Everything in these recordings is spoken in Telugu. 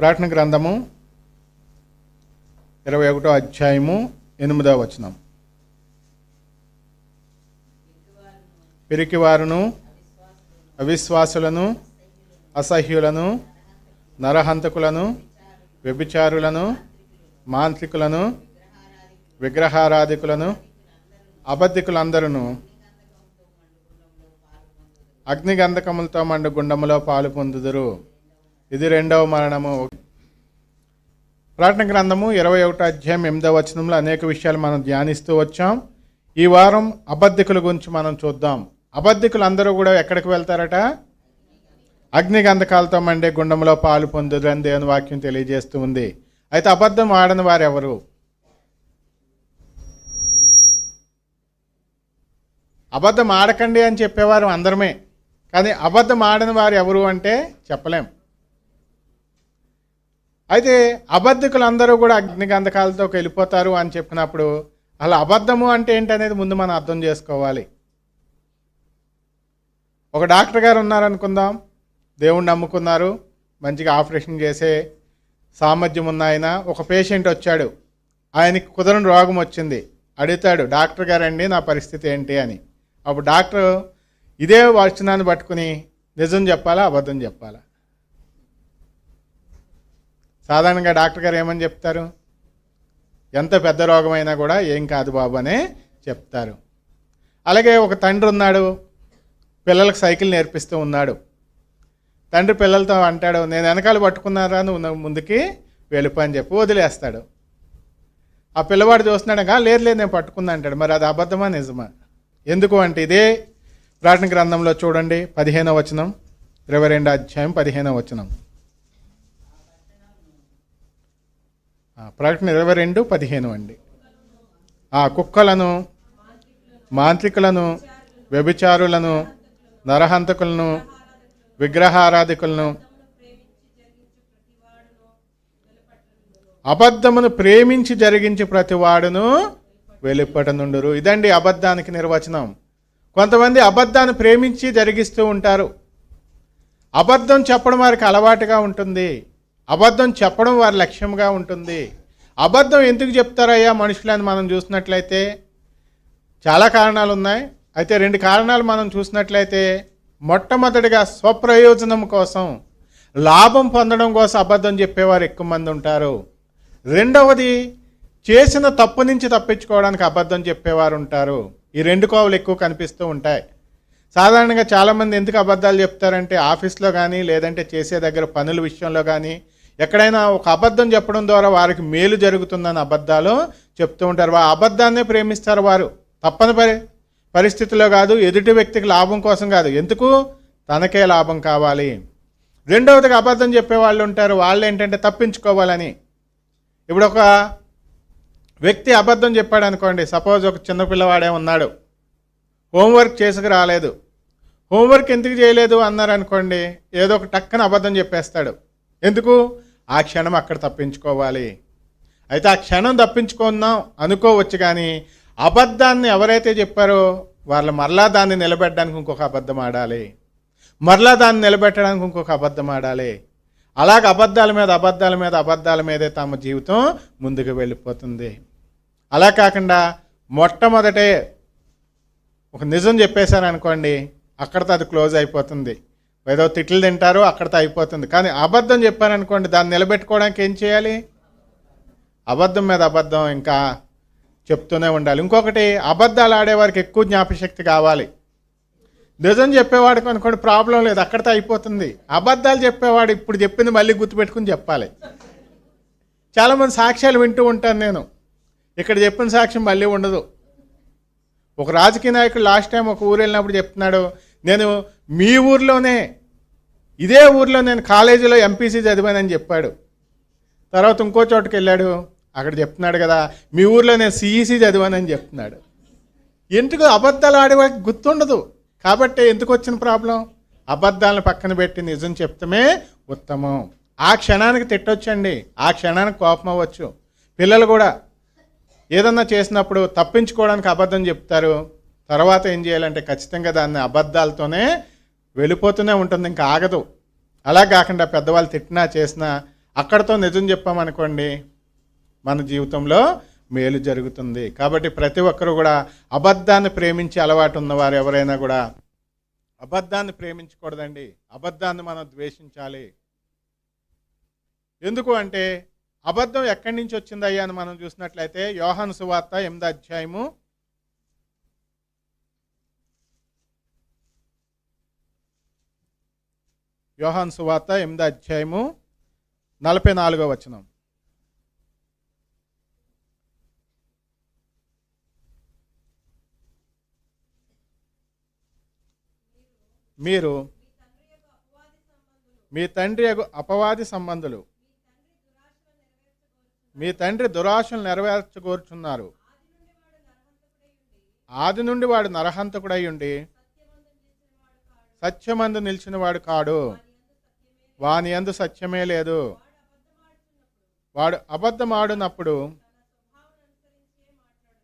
ప్రకటన గ్రంథము ఇరవై ఒకటో అధ్యాయము ఎనిమిదవ వచనం. పిరికివారును అవిశ్వాసులను అసహ్యులను నరహంతకులను వ్యభిచారులను మాంత్రికులను విగ్రహారాధికులను అబద్ధికులందరూ అగ్నిగంధకములతో మండు గుండములో పాలు పొందుదురు. ఇది రెండవ మరణము. ప్రకటన గ్రంథము ఇరవై ఒకటో అధ్యాయం ఎనిమిదవ వచనంలో అనేక విషయాలు మనం ధ్యానిస్తూ వచ్చాం. ఈ వారం అబద్ధికుల గురించి మనం చూద్దాం. అబద్ధికులు అందరూ కూడా ఎక్కడికి వెళ్తారట? అగ్నిగంధకాలతో మండే గుండంలో పాలు పొందుదని దేవుని వాక్యం తెలియజేస్తూ ఉంది. అయితే అబద్ధం ఆడని వారు ఎవరు అబద్ధం ఆడకండి అని చెప్పేవారు అందరమే. కానీ అబద్ధం ఆడని వారు ఎవరు అంటే చెప్పలేం. అయితే అబద్ధకులు అందరూ కూడా అగ్నిగంధకాలతో వెళ్ళిపోతారు అని చెప్పినప్పుడు అలా అబద్ధము అంటే ఏంటనేది ముందు మనం అర్థం చేసుకోవాలి. ఒక డాక్టర్ గారు ఉన్నారనుకుందాం. దేవుణ్ణి నమ్ముకున్నారు. మంచిగా ఆపరేషన్ చేసే సామర్థ్యం ఉన్న ఆయన. ఒక పేషెంట్ వచ్చాడు. ఆయనకి కుదరని రోగం వచ్చింది. అడుగుతాడు డాక్టర్ గారండి నా పరిస్థితి ఏంటి? అని. అప్పుడు డాక్టర్ ఇదే వచనాన్ని పట్టుకుని నిజం చెప్పాలా అబద్ధం చెప్పాలా? సాధారణంగా డాక్టర్ గారు ఏమని చెప్తారు? ఎంత పెద్ద రోగమైనా కూడా ఏం కాదు బాబు అనే చెప్తారు. అలాగే ఒక తండ్రి ఉన్నాడు పిల్లలకు సైకిల్ నేర్పిస్తూ ఉన్నాడు. తండ్రి పిల్లలతో అంటాడు నేను వెనకాల పట్టుకున్నారా? నువ్వు ముందుకి వెళ్ళిపో అని చెప్పి వదిలేస్తాడు. ఆ పిల్లవాడు చూస్తున్నాడు లేదు లేదు నేను పట్టుకున్నా అంటాడు. మరి అది అబద్ధమా నిజమా? ఎందుకు అంటే ఇదే ప్రార్థన గ్రంథంలో చూడండి పదిహేనవ వచనం ఇరవై రెండు అధ్యాయం పదిహేనవ వచనం. ప్రకటన ఇరవై రెండు పదిహేను అండి. ఆ కుక్కలను మాంత్రికులను వ్యభిచారులను నరహంతకులను విగ్రహారాధికులను అబద్ధమును ప్రేమించి జరిగించి ప్రతివాడును వెలుపటనుండరు ఇదండి అబద్ధానికి నిర్వచనం. కొంతమంది అబద్ధాన్ని ప్రేమించి జరిగిస్తూ ఉంటారు. అబద్ధం చెప్పడం వారికి అలవాటుగా ఉంటుంది. అబద్ధం చెప్పడం వారి లక్ష్యంగా ఉంటుంది. అబద్ధం ఎందుకు చెప్తారయ్యా మనుషులని మనం చూసినట్లయితే? చాలా కారణాలు ఉన్నాయి అయితే రెండు కారణాలు మనం చూసినట్లయితే మొట్టమొదటిగా స్వప్రయోజనం కోసం లాభం పొందడం కోసం అబద్ధం చెప్పేవారు ఎక్కువ మంది ఉంటారు. రెండవది చేసిన తప్పు నుంచి తప్పించుకోవడానికి అబద్ధం చెప్పేవారు ఉంటారు. ఈ రెండు కోవలు ఎక్కువ కనిపిస్తూ ఉంటాయి. సాధారణంగా చాలామంది ఎందుకు అబద్ధాలు చెప్తారంటే ఆఫీస్లో కానీ లేదంటే చేసే దగ్గర పనుల విషయంలో కానీ ఎక్కడైనా ఒక అబద్ధం చెప్పడం ద్వారా వారికి మేలు జరుగుతుందని అబద్ధాలు చెప్తూ ఉంటారు. ఆ అబద్ధాన్నే ప్రేమిస్తారు వారు. తప్పని పరి పరిస్థితిలో కాదు ఎదుటి వ్యక్తికి లాభం కోసం కాదు. ఎందుకు? తనకే లాభం కావాలి. రెండవదిగా అబద్ధం చెప్పే వాళ్ళు ఉంటారు. వాళ్ళు ఏంటంటే తప్పించుకోవాలని. ఇప్పుడు ఒక వ్యక్తి అబద్ధం చెప్పాడు అనుకోండి. సపోజ్ ఒక చిన్నపిల్లవాడే ఉన్నాడు. హోంవర్క్ చేసుకు రాలేదు. హోంవర్క్ ఎందుకు చేయలేదు అన్నారు అనుకోండి. ఏదో ఒక టక్కన అబద్ధం చెప్పేస్తాడు. ఎందుకు? ఆ క్షణం అక్కడ తప్పించుకోవాలి. అయితే ఆ క్షణం తప్పించుకుందాం అనుకోవచ్చు కానీ అబద్ధాన్ని ఎవరైతే చెప్పారో వాళ్ళు మరలా దాన్ని నిలబెట్టడానికి ఇంకొక అబద్ధం ఆడాలి. మరలా దాన్ని నిలబెట్టడానికి ఇంకొక అబద్ధం ఆడాలి. అలాగ అబద్ధాల మీద అబద్ధాల మీద అబద్ధాల మీదే తమ జీవితం ముందుకు వెళ్ళిపోతుంది. అలా కాకుండా మొట్టమొదటే ఒక నిజం చెప్పేశారనుకోండి అక్కడితో అది క్లోజ్ అయిపోతుంది. ఏదో తిట్లు తింటారు అక్కడితో అయిపోతుంది. కానీ అబద్ధం చెప్పారనుకోండి దాన్ని నిలబెట్టుకోవడానికి ఏం చేయాలి? అబద్ధం మీద అబద్ధం ఇంకా చెప్తూనే ఉండాలి. ఇంకొకటి అబద్ధాలు ఆడేవారికి ఎక్కువ జ్ఞాపశక్తి కావాలి. నిజం చెప్పేవాడికి అనుకోండి ప్రాబ్లం లేదు అక్కడితో అయిపోతుంది. అబద్ధాలు చెప్పేవాడు ఇప్పుడు చెప్పింది మళ్ళీ గుర్తుపెట్టుకుని చెప్పాలి. చాలామంది సాక్ష్యాలు వింటూ ఉంటాను నేను. ఇక్కడ చెప్పిన సాక్ష్యం మళ్ళీ ఉండదు. ఒక రాజకీయ నాయకుడు లాస్ట్ టైం ఒక ఊరు వెళ్ళినప్పుడు చెప్తున్నాడు నేను మీ ఊర్లోనే ఇదే ఊర్లో నేను కాలేజీలో ఎంపీసీ చదివానని చెప్పాడు. తర్వాత ఇంకో చోటుకి వెళ్ళాడు. అక్కడ చెప్తున్నాడు కదా మీ ఊర్లో నేను సిఈసీ చదివానని చెప్తున్నాడు. ఎందుకు అబద్ధాలు ఆడేవాడికి గుర్తుండదు. కాబట్టి ఎందుకు వచ్చిన ప్రాబ్లం? అబద్ధాలను పక్కన పెట్టి నిజం చెప్తమే ఉత్తమం. ఆ క్షణానికి తిట్టొచ్చండి. ఆ క్షణానికి కోపం అవ్వచ్చు. పిల్లలు కూడా ఏదన్నా చేసినప్పుడు తప్పించుకోవడానికి అబద్ధం చెప్తారు. తర్వాత ఏం చేయాలంటే ఖచ్చితంగా దాన్ని అబద్ధాలతోనే వెళ్ళిపోతూనే ఉంటుంది ఇంకా ఆగదు. అలా కాకుండా పెద్దవాళ్ళు తిట్టినా చేసినా అక్కడతో నిజం చెప్పామనుకోండి మన జీవితంలో మేలు జరుగుతుంది. కాబట్టి ప్రతి ఒక్కరు కూడా అబద్ధాన్ని ప్రేమించే అలవాటు ఉన్నవారు ఎవరైనా కూడా అబద్ధాన్ని ప్రేమించకూడదండి. అబద్ధాన్ని మనం ద్వేషించాలి. ఎందుకు అంటే అబద్ధం ఎక్కడి నుంచి వచ్చిందయ్యా అని మనం చూసినట్లయితే యోహాను సువార్త ఎనిమిది అధ్యాయము యోహాన్ సువార్త ఎనిమిది అధ్యాయము నలభై నాలుగో వచనం. మీరు మీ తండ్రి అపవాది సంబంధులు. మీ తండ్రి దురాశలు నెరవేర్చగోరుచున్నారు. ఆది నుండి వాడు నరహంతకుడై ఉండి సత్యమందు నిలిచినవాడు కాడు. వాని అందు సత్యమే లేదు. వాడు అబద్ధమాడునప్పుడు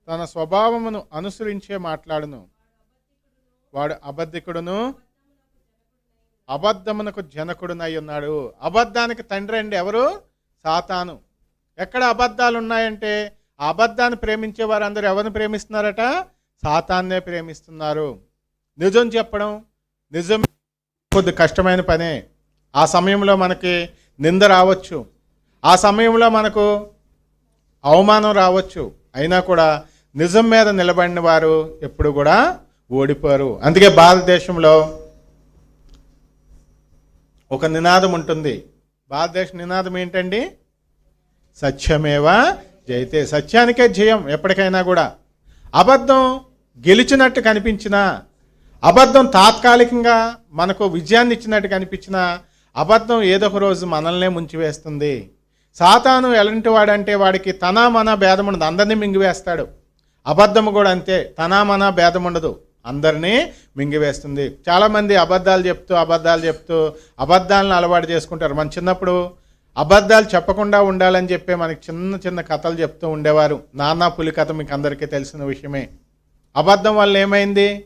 తన స్వభావమును అనుసరించే మాట్లాడును. వాడు అబద్ధికుడును అబద్ధమునకు జనకుడునై ఉన్నాడు. అబద్ధానికి తండ్రి అండి ఎవరు? సాతాను. ఎక్కడ అబద్ధాలు ఉన్నాయంటే ఆ అబద్ధాన్ని ప్రేమించే వారందరూ ఎవరిని ప్రేమిస్తున్నారట? సాతాన్నే ప్రేమిస్తున్నారు. నిజం చెప్పడం నిజం కొద్ది కష్టమైన పనే. ఆ సమయంలో మనకి నింద రావచ్చు. ఆ సమయంలో మనకు అవమానం రావచ్చు. అయినా కూడా నిజం మీద నిలబడిన వారు ఎప్పుడు కూడా ఓడిపోరు. అందుకే భారతదేశంలో ఒక నినాదం ఉంటుంది. భారతదేశ నినాదం ఏంటండి? సత్యమేవా జయితే. సత్యానికే జయం ఎప్పటికైనా కూడా. అబద్ధం గెలిచినట్టు కనిపించినా అబద్ధం తాత్కాలికంగా మనకు విజయాన్ని ఇచ్చినట్టు కనిపించినా అబద్ధం ఏదో ఒక రోజు మనల్నే ముంచివేస్తుంది. సాతాను ఎలాంటి వాడంటే వాడికి తన మన భేదం ఉండదు. అందరినీ మింగివేస్తాడు. అబద్ధము కూడా అంతే. తన మన భేదం ఉండదు. అందరినీ మింగివేస్తుంది. చాలామంది అబద్ధాలు చెప్తూ అబద్ధాలు చెప్తూ అబద్ధాలను అలవాటు చేసుకుంటారు. మన చిన్నప్పుడు అబద్ధాలు చెప్పకుండా ఉండాలని చెప్పే మనకి చిన్న చిన్న కథలు చెప్తూ ఉండేవారు. నాన్న పులి కథ మీకు అందరికీ తెలిసిన విషయమే. అబద్ధం వల్ల ఏమైంది?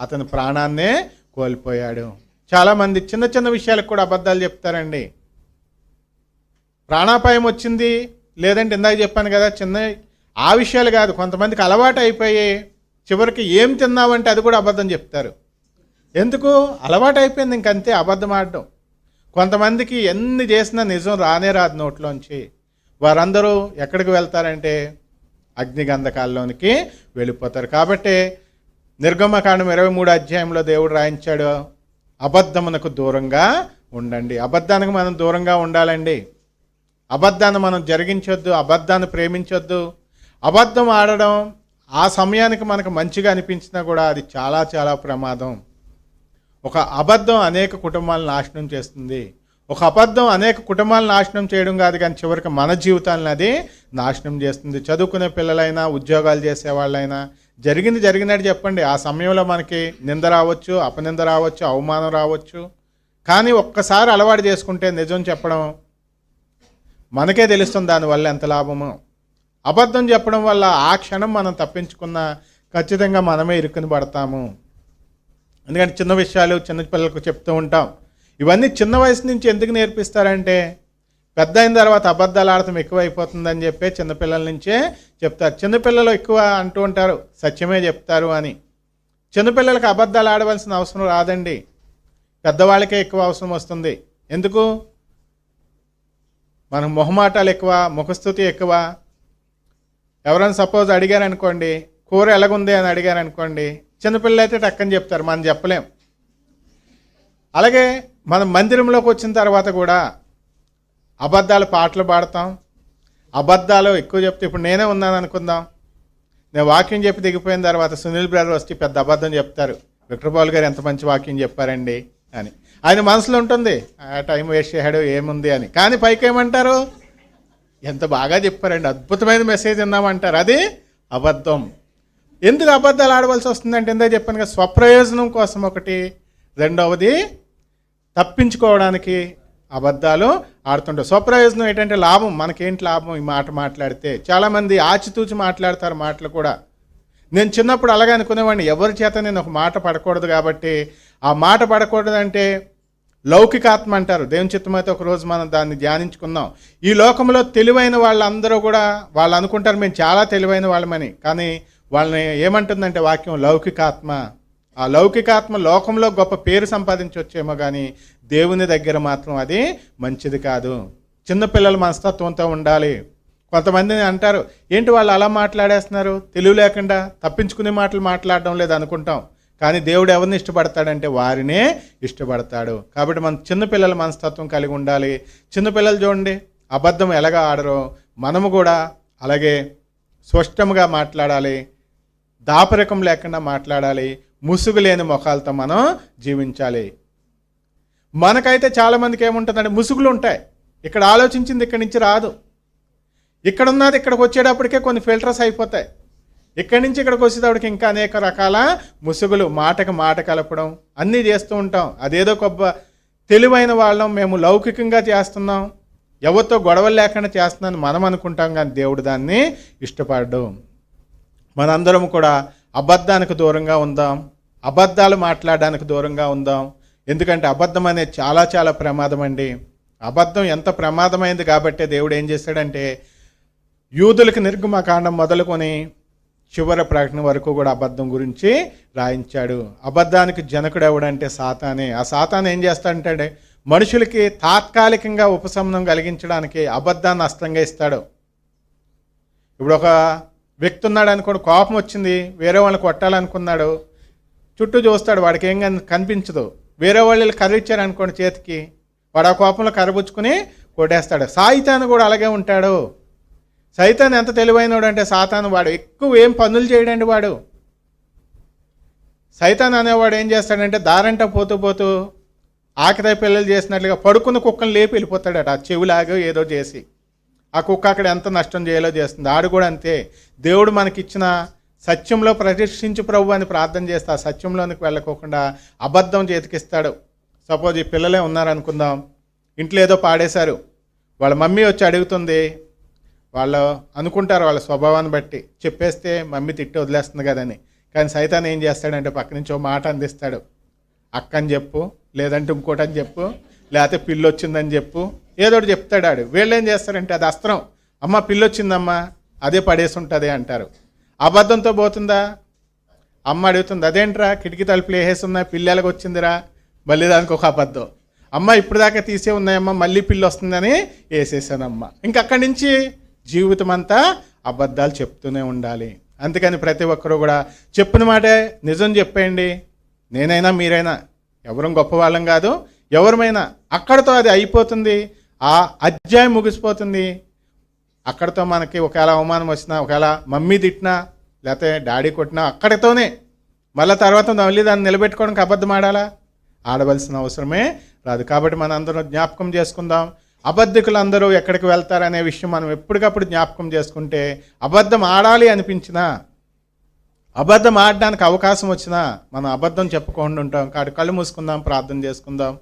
అతని ప్రాణాన్నే కోల్పోయాడు. చాలామంది చిన్న చిన్న విషయాలకు కూడా అబద్ధాలు చెప్తారండి. ప్రాణాపాయం వచ్చింది లేదంటే ఇందాక చెప్పాను కదా చిన్న ఆ విషయాలు కాదు కొంతమందికి అలవాటు అయిపోయి చివరికి ఏం తిన్నావంటే అది కూడా అబద్ధం చెప్తారు. ఎందుకు? అలవాటు అయిపోయింది ఇంకంతే అబద్ధం ఆడడం కొంతమందికి ఎన్ని చేసినా నిజం రానే రాదు నోట్లోంచి. వారందరూ ఎక్కడికి వెళ్తారంటే అగ్నిగంధకాల్లోనికి వెళ్ళిపోతారు. కాబట్టి నిర్గమకాండం ఇరవై మూడు అధ్యాయంలో దేవుడు రాయించాడు అబద్ధమునకు దూరంగా ఉండండి. అబద్ధానికి మనం దూరంగా ఉండాలండి. అబద్ధాన్ని మనం జరిగించొద్దు అబద్ధాన్ని ప్రేమించొద్దు. అబద్ధం ఆడడం ఆ సమయానికి మనకు మంచిగా అనిపించినా కూడా అది చాలా చాలా ప్రమాదం. ఒక అబద్ధం అనేక కుటుంబాలను నాశనం చేస్తుంది. ఒక అబద్ధం అనేక కుటుంబాలను నాశనం చేయడం కాదు కానీ చివరికి మన జీవితాలను అది నాశనం చేస్తుంది. చదువుకునే పిల్లలైనా ఉద్యోగాలు చేసే వాళ్ళైనా జరిగింది జరిగినట్టు చెప్పండి. ఆ సమయంలో మనకి నింద రావచ్చు అపనింద రావచ్చు అవమానం రావచ్చు. కానీ ఒక్కసారి అలవాటు చేసుకుంటే నిజం చెప్పడం మనకే తెలుస్తుంది దానివల్ల ఎంత లాభమో. అబద్ధం చెప్పడం వల్ల ఆ క్షణం మనం తప్పించుకున్న ఖచ్చితంగా మనమే ఇరుక్కుని పడతాము. ఎందుకంటే చిన్న విషయాలు చిన్న పిల్లలకు చెప్తూ ఉంటాం. ఇవన్నీ చిన్న వయసు నుంచి ఎందుకు నేర్పిస్తారంటే పెద్ద అయిన తర్వాత అబద్ధాలు ఆడటం ఎక్కువ అయిపోతుందని చెప్పి చిన్నపిల్లల నుంచే చెప్తారు. చిన్నపిల్లలు ఎక్కువ అంటూ ఉంటారు సత్యమే చెప్తారు అని. చిన్నపిల్లలకి అబద్ధాలు ఆడవలసిన అవసరం రాదండి. పెద్దవాళ్ళకే ఎక్కువ అవసరం వస్తుంది. ఎందుకు? మనం మొహమాటాలు ఎక్కువ ముఖస్థుతి ఎక్కువ. ఎవరైనా సపోజ్ అడిగారనుకోండి కూర ఎలాగుంది అని అడిగారనుకోండి చిన్నపిల్లలు అయితే టక్కని చెప్తారు మనం చెప్పలేం. అలాగే మనం మందిరంలోకి వచ్చిన తర్వాత కూడా అబద్ధాలు పాటలు పాడతాం. అబద్ధాలు ఎక్కువ చెప్తే ఇప్పుడు నేనే ఉన్నాను అనుకుందాం. నేను వాక్యం చెప్పి దిగిపోయిన తర్వాత సునీల్ బ్రదర్ వచ్చి పెద్ద అబద్ధం చెప్తారు. విక్రపాల్ గారు ఎంత మంచి వాక్యం చెప్పారండి అని. ఆయన మనసులో ఉంటుంది ఆ టైం వేస్ట్ చేశాడు ఏముంది అని. కానీ పైకి ఏమంటారు? ఎంత బాగా చెప్పారండి అద్భుతమైన మెసేజ్ విన్నామంటారు. అది అబద్ధం. ఎందుకు అబద్ధాలు ఆడవలసి వస్తుందంటే ఎందుకు చెప్పాను కదా స్వప్రయోజనం కోసం ఒకటి. రెండవది తప్పించుకోవడానికి అబద్ధాలు ఆడుతుంటారు. స్వప్రయోజనం ఏంటంటే లాభం. మనకేంటి లాభం? ఈ మాట మాట్లాడితే చాలామంది ఆచితూచి మాట్లాడతారు మాటలు కూడా. నేను చిన్నప్పుడు అలాగే అనుకునేవాడిని. ఎవరి చేత నేను ఒక మాట పడకూడదు కాబట్టి ఆ మాట పడకూడదు అంటే లౌకికాత్మ అంటారు. దేవుని చిత్తమైతే ఒక రోజు మనం దాన్ని ధ్యానించుకుందాం. ఈ లోకంలో తెలివైన వాళ్ళందరూ కూడా వాళ్ళు అనుకుంటారు మేము చాలా తెలివైన వాళ్ళమని. కానీ వాళ్ళని ఏమంటుందంటే వాక్యం లౌకికాత్మ ఆ లౌకికాత్మ లోకంలో గొప్ప పేరు సంపాదించవచ్చేమో కానీ దేవుని దగ్గర మాత్రం అది మంచిది కాదు. చిన్నపిల్లల మనస్తత్వంతో ఉండాలి. కొంతమంది అంటారు ఏంటి వాళ్ళు అలా మాట్లాడేస్తున్నారు? తెలివి లేకుండా తప్పించుకునే మాటలు మాట్లాడడం లేదు అనుకుంటాం. కానీ దేవుడు ఎవరిని ఇష్టపడతాడంటే వారినే ఇష్టపడతాడు. కాబట్టి మన చిన్నపిల్లల మనస్తత్వం కలిగి ఉండాలి. చిన్నపిల్లలు చూడండి అబద్ధం ఎలాగ ఆడరో మనము కూడా అలాగే స్పష్టంగా మాట్లాడాలి. దాపరికం లేకుండా మాట్లాడాలి. ముసుగు లేని ముఖాలతో మనం జీవించాలి. మనకైతే చాలామందికి ఏముంటుందంటే ముసుగులు ఉంటాయి ఇక్కడ ఆలోచించింది ఇక్కడి నుంచి రాదు. ఇక్కడ ఉన్నది ఇక్కడికి వచ్చేటప్పటికే కొన్ని ఫిల్టర్స్ అయిపోతాయి. ఇక్కడి నుంచి ఇక్కడికి వచ్చేటప్పటికి ఇంకా అనేక రకాల ముసుగులు మాటకు మాట కలపడం అన్నీ చేస్తూ ఉంటాం. అదేదో గొప్ప తెలివైన వాళ్ళం మేము లౌకికంగా చేస్తున్నాం. ఎవరితో గొడవలు లేకుండా చేస్తున్నాను మనం అనుకుంటాం కానీ దేవుడు దాన్ని ఇష్టపడడం. మనందరం కూడా అబద్ధానికి దూరంగా ఉందాం. అబద్ధాలు మాట్లాడడానికి దూరంగా ఉందాం. ఎందుకంటే అబద్ధం అనేది చాలా చాలా ప్రమాదం అండి అబద్ధం ఎంత ప్రమాదమైంది కాబట్టి దేవుడు ఏం చేశాడంటే యూదులకు నిర్గమకాండం మొదలుకొని చివరి ప్రకటన వరకు కూడా అబద్ధం గురించి రాయించాడు. అబద్ధానికి జనకుడు ఎవడంటే సాతానే. ఆ సాతాన్ ఏం చేస్తాడంటే మనుషులకి తాత్కాలికంగా ఉపశమనం కలిగించడానికి అబద్ధాన్ని అస్తంగా ఇస్తాడు. ఇప్పుడు ఒక వ్యక్తి ఉన్నాడు అనుకోండి కోపం వచ్చింది వేరే వాళ్ళని కొట్టాలనుకున్నాడు చుట్టూ చూస్తాడు వాడికి ఏం కనిపించదు. వేరే వాళ్ళు కర్ర ఇచ్చారు అనుకోండి చేతికి వాడు ఆ కోపంలో కర్రబుచ్చుకుని కొట్టేస్తాడు. సాయితాను కూడా అలాగే ఉంటాడు. సైతాన్ ఎంత తెలివైనడు అంటే సాతాను వాడు ఎక్కువ ఏం పనులు చేయడండి వాడు. సైతాన్ అనేవాడు ఏం చేస్తాడంటే దారంట పోతూ పోతూ ఆకతాయి పిల్లలు చేసినట్లుగా పడుకున్న కుక్కను లేపి వెళ్ళిపోతాడట ఆ చెవులాగో ఏదో చేసి. ఆ కుక్క అక్కడ ఎంత నష్టం చేయాలో చేస్తుంది. ఆడు కూడా అంతే. దేవుడు మనకిచ్చిన సత్యంలో ప్రతిష్ఠించు ప్రభు అని ప్రార్థన చేస్తా. సత్యంలోనికి వెళ్ళకోకుండా అబద్ధం చేతికిస్తాడు. సపోజ్ ఈ పిల్లలే ఉన్నారనుకుందాం. ఇంట్లో ఏదో పాడేశారు. వాళ్ళ మమ్మీ వచ్చి అడుగుతుంది. వాళ్ళు అనుకుంటారు వాళ్ళ స్వభావాన్ని బట్టి. చెప్పేస్తే మమ్మీ తిట్టి వదిలేస్తుంది కదని. కానీ సైతాన్ ఏం చేస్తాడంటే పక్క నుంచి ఓ మాట అందిస్తాడు. అక్క అని చెప్పు లేదంటే ఇంకోటి అని చెప్పు లేకపోతే పిల్లు వచ్చిందని చెప్పు. ఏదో ఒకటి చెప్తాడు ఆడు. వీళ్ళు ఏం చేస్తారంటే అది అస్త్రం. అమ్మ పిల్లి వచ్చిందమ్మా అదే పడేసి ఉంటుంది అంటారు. అబద్ధంతో పోతుందా? అమ్మ అడుగుతుంది అదేంట్రా? కిటికీ తలుపులు వేసేసి పిల్లలకు వచ్చిందిరా? మళ్ళీ దానికి ఒక అబద్ధం. అమ్మ ఇప్పుడు దాకా తీసే ఉన్నాయమ్మ మళ్ళీ పిల్లి వస్తుందని వేసేసానమ్మ ఇంక అక్కడి నుంచి జీవితం అంతా అబద్ధాలు చెప్తూనే ఉండాలి. అందుకని ప్రతి ఒక్కరూ కూడా చెప్పిన మాటే నిజం చెప్పేయండి. నేనైనా మీరైనా ఎవరం గొప్పవాళ్ళం కాదు ఎవరమైనా అక్కడతో అది అయిపోతుంది. ఆ అధ్యాయం ముగిసిపోతుంది. అక్కడతో మనకి ఒకవేళ అవమానం వచ్చినా ఒకవేళ మమ్మీ తిట్టినా లేకపోతే డాడీ కొట్టినా అక్కడితోనే మళ్ళీ తర్వాత మళ్ళీ దాన్ని నిలబెట్టుకోవడానికి అబద్ధం ఆడాలా? ఆడవలసిన అవసరమే రాదు. కాబట్టి మన అందరం జ్ఞాపకం చేసుకుందాం. అబద్ధికులు అందరూ ఎక్కడికి వెళ్తారనే విషయం మనం ఎప్పటికప్పుడు జ్ఞాపకం చేసుకుంటే అబద్ధం ఆడాలి అనిపించినా అబద్ధం ఆడడానికి అవకాశం వచ్చినా మనం అబద్ధం చెప్పకుండా ఉంటాం. కాబట్టి కళ్ళు మూసుకుందాం ప్రార్థన చేసుకుందాం.